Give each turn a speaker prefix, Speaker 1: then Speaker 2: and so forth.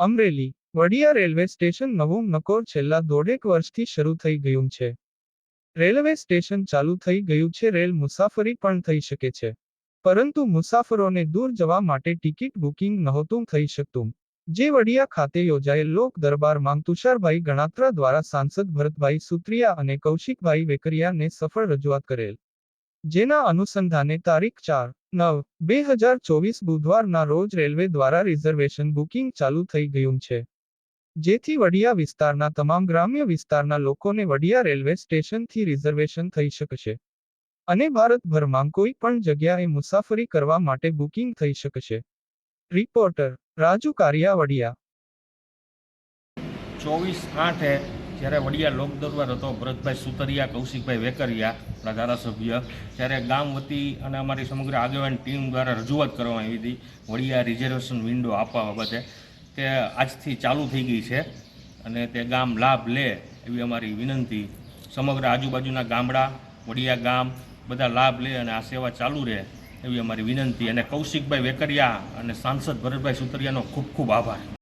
Speaker 1: Amreli, Vadia railway station નવું નકોર છેલ્લા દોઢેક વર્ષથી શરૂ થઈ ગયું છે. રેલવે સ્ટેશન ચાલુ થઈ ગયું છે, રેલ મુસાફરી પણ થઈ શકે છે. પરંતુ મુસાફરોને દૂર જવા માટે ટિકિટ બુકિંગ નહોતું થઈ શકતું. જે વડિયા ખાતે યોજાયેલ લોક દરબારમાં તુષારભાઈ ગણાત્રા દ્વારા સાંસદ ભરતભાઈ સુત્રિયા અને કૌશિકભાઈ વેકરિયાને સફળ રજૂઆત કરેલ. જેના અનુસંધાને તારીખ ચાર નવ. બે હજાર ચોવીસ બુધવારના રોજ રેલવે દ્વારા રિઝર્વેશન બુકિંગ ચાલુ થઈ ગયું છે. જેથી વડિયા વિસ્તારના તમામ ગ્રામ્ય વિસ્તારના લોકોને વડિયા રેલવે સ્ટેશનથી રિઝર્વેશન થઈ શકશે. અને ભારતભરમાં કોઈ પણ જગ્યાએ મુસાફરી કરવા માટે બુકિંગ થઈ શકશે. રિપોર્ટર રાજુ કારિયા વડિયા.
Speaker 2: ચોવીસ આઠે જ્યારે વડિયા લોક દરબાર હતો, ભરતભાઈ સુતરિયા, કૌશિકભાઈ વેકરિયા, આપણા ધારાસભ્ય ત્યારે ગામ વતી અને અમારી સમગ્ર આગેવાન ટીમ દ્વારા રજૂઆત કરવામાં આવી હતી, વડિયા રિઝર્વેશન વિન્ડો આપવા બાબતે, તે આજથી ચાલુ થઈ ગઈ છે અને તે ગામ લાભ લે એવી અમારી વિનંતી. સમગ્ર આજુબાજુના ગામડા, વડિયા ગામ, બધા લાભ લે અને આ સેવા ચાલુ રહે એવી અમારી વિનંતી. અને કૌશિકભાઈ વેકરિયા અને સાંસદ ભરતભાઈ સુતરિયાનો ખૂબ ખૂબ આભાર.